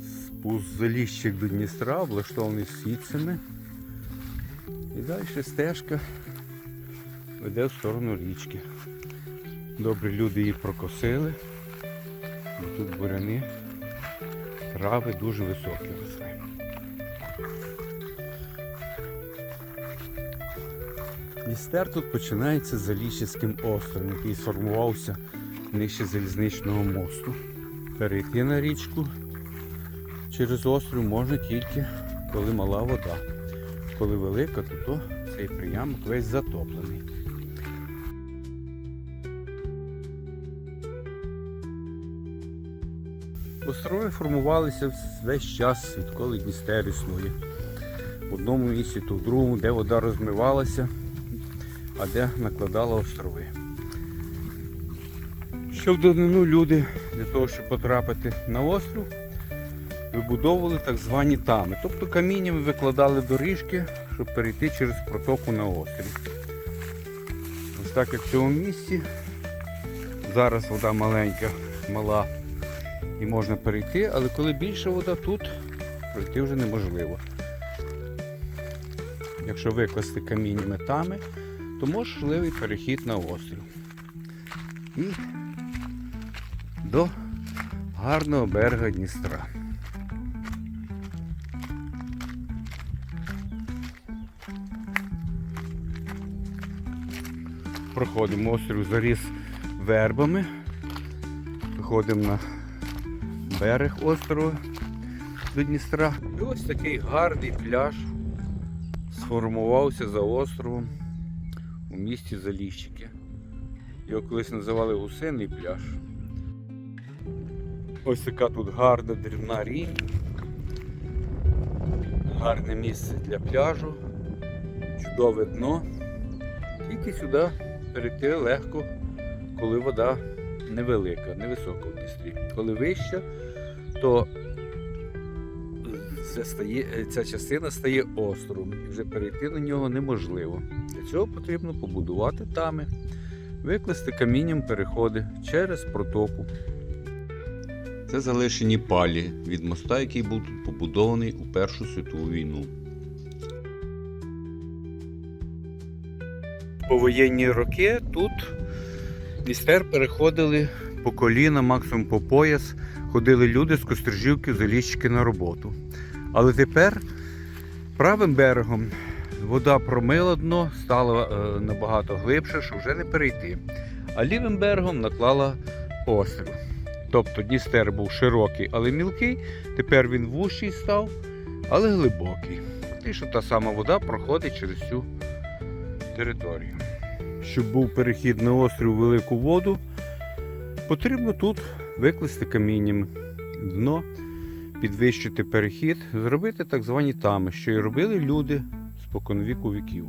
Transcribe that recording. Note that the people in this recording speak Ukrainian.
Спуск заліщик до Дністра, облаштований сітцями. І далі стежка веде в сторону річки. Добрі люди її прокосили. Бо Тут буряни, трави дуже високі росли. Дністер тут починається з Заліщицьким островом, який сформувався нижче залізничного мосту. Перейти на річку через острів можна тільки коли мала вода. Коли велика, то, то цей приямок весь затоплений. Острови формувалися весь час, відколи Дністер існує. В одному місці, то в другому, де вода розмивалася, а де накладала острови. Що в давнину люди для того, щоб потрапити на острів, вибудовували так звані тами. Тобто каміннями викладали доріжки, щоб перейти через протоку на острів. Ось так як в цьому місці. Зараз вода маленька, мала і можна перейти, але коли більша вода тут, пройти вже неможливо. Якщо викласти каміннями тами, то можливий перехід на острів. І до гарного берега Дністра. Проходимо острів заріс вербами. Виходимо на берег острова до Дністра. І ось такий гарний пляж сформувався за островом у місті Заліщики. Його колись називали гусиний пляж. Ось така тут гарна дрібна рінь. Гарне місце для пляжу, чудове дно. Тільки сюди перейти легко, коли вода невелика, невисока в Дністрі. Коли вища, то стає, ця частина стає островом і вже перейти на нього неможливо. Для цього потрібно побудувати тами, викласти камінням переходи через протоку. Це залишені палі від моста, який був тут побудований у Першу світову війну. Повоєнні роки тут Дністер переходили по коліна, максимум по пояс, ходили люди з Кострижівки в Заліщики на роботу. Але тепер правим берегом вода промила дно, стало е, набагато глибше, що вже не перейти. А лівим берегом наклала острів. Тобто Дністер був широкий, але мілкий, тепер він вущий став, але глибокий. І що та сама вода проходить через цю територію. Щоб був перехід на острів велику воду, потрібно тут викласти камінням дно, підвищити перехід, зробити так звані тами, що і робили люди споконвіку віків.